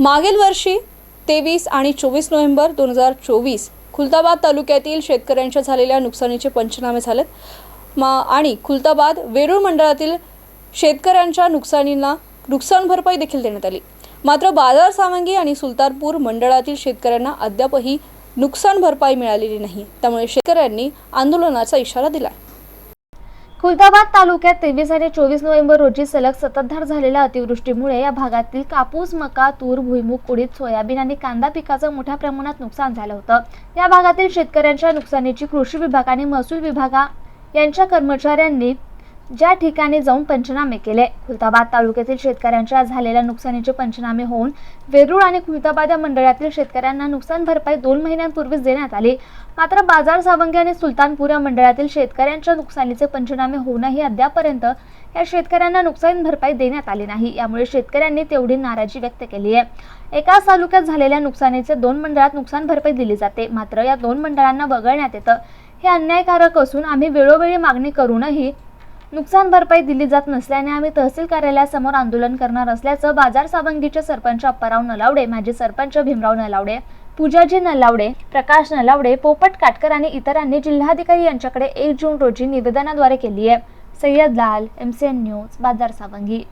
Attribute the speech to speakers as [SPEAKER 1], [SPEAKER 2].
[SPEAKER 1] मागील वर्षी तेवीस आणि चोवीस नोव्हेंबर दोन हजार चोवीस खुलताबाद तालुक्यातील शेतकऱ्यांच्या झालेल्या नुकसानीचे पंचनामे झालेत. मा आणि खुलताबाद वेरूळ मंडळातील शेतकऱ्यांच्या नुकसानींना नुकसान भरपाई देखील देण्यात आली. मात्र बाजार सावंगी आणि सुलतानपूर मंडळातील शेतकऱ्यांना अद्यापही नुकसान भरपाई मिळालेली नाही. त्यामुळे शेतकऱ्यांनी आंदोलनाचा इशारा दिला.
[SPEAKER 2] खुलताबाद तालुक्यात तेवीस आणि चोवीस नोव्हेंबर रोजी सलग सततधार झालेल्या अतिवृष्टीमुळे या भागातील कापूस मका तूर भुईमूग उडीद सोयाबीन आणि कांदा पिकाचं मोठ्या प्रमाणात नुकसान झालं होतं. या भागातील शेतकऱ्यांच्या नुकसानीची कृषी विभाग आणि महसूल विभागा यांच्या कर्मचाऱ्यांनी ज्या ठिकाणी जाऊन पंचनामे केले. खुलताबाद तालुक्यातील शेतकऱ्यांच्या झालेल्या नुकसानीचे पंचनामे होऊन वेरूळ आणि खुलताबाद या मंडळातील शेतकऱ्यांना नुकसान भरपाई दोन महिन्यांपूर्वीच देण्यात आली. मात्र बाजार सावंगी आणि सुलतानपूर या मंडळातील शेतकऱ्यांच्या नुकसानीचे पंचनामे होऊनही अद्यापर्यंत या शेतकऱ्यांना नुकसान भरपाई देण्यात आली नाही. यामुळे शेतकऱ्यांनी तेवढी नाराजी व्यक्त केली आहे. एकाच तालुक्यात झालेल्या नुकसानीचे दोन मंडळात नुकसान भरपाई दिली जाते. मात्र या दोन मंडळांना वगळण्यात येतं. हे अन्यायकारक असून आम्ही वेळोवेळी मागणी करूनही नुकसान भरपाई दिली जात नसल्याने आम्ही तहसील कार्यालयासमोर आंदोलन करणार असल्याचं बाजार सावंगीचे सरपंच अप्पाराव नलावडे माजी सरपंच भीमराव नलावडे पूजाजी नलावडे प्रकाश नलावडे पोपट काटकर आणि इतरांनी जिल्हाधिकारी यांच्याकडे एक जून रोजी निवेदनाद्वारे केली आहे. सय्यद लाल एम सी एन न्यूज बाजार सावंगी.